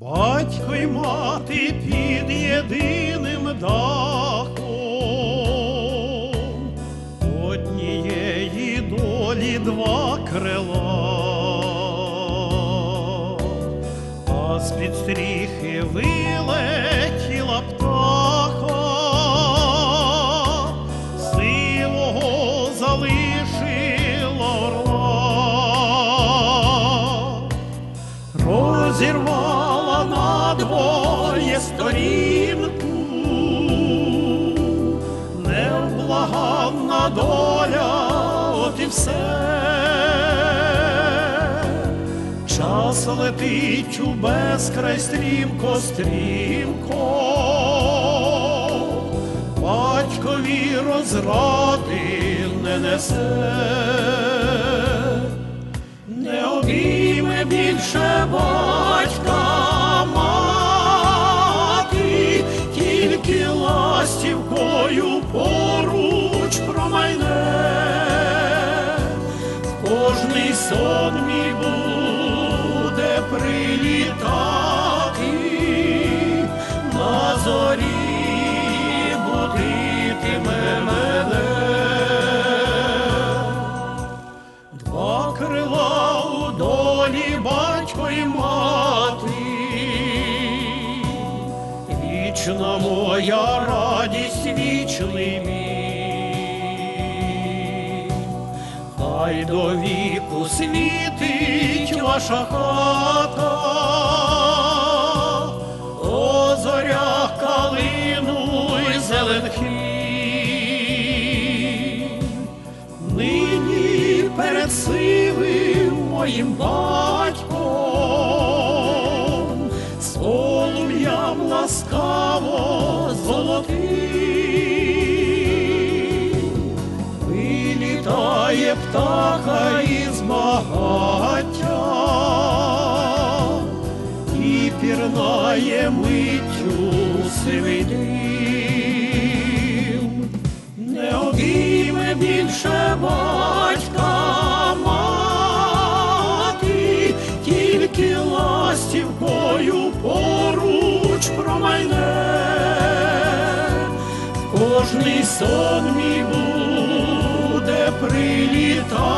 батько й мати під єдиним дахом. Однієї долі два крила, а з-під стріхи вилетіла птаха, сторінку, невблаганна доля, от і все. Час летить у безкрай стрімко, стрімко, батькові розради не несе ластівкою поруч промайне, кожний сон мій буде прилітати. На зорі будитиме мене. Два крила у долі батько й мати, вічна моя радість, вічний мій. Хай до віку світить ваша хата, о зорях калину й зелен. Нині перед сивим моїм батьком, ласкаво золотим, вилітає птаха із багаття і пірнає миттю сивий дим. Не обійме більше батька кожний сон мій буде прилітати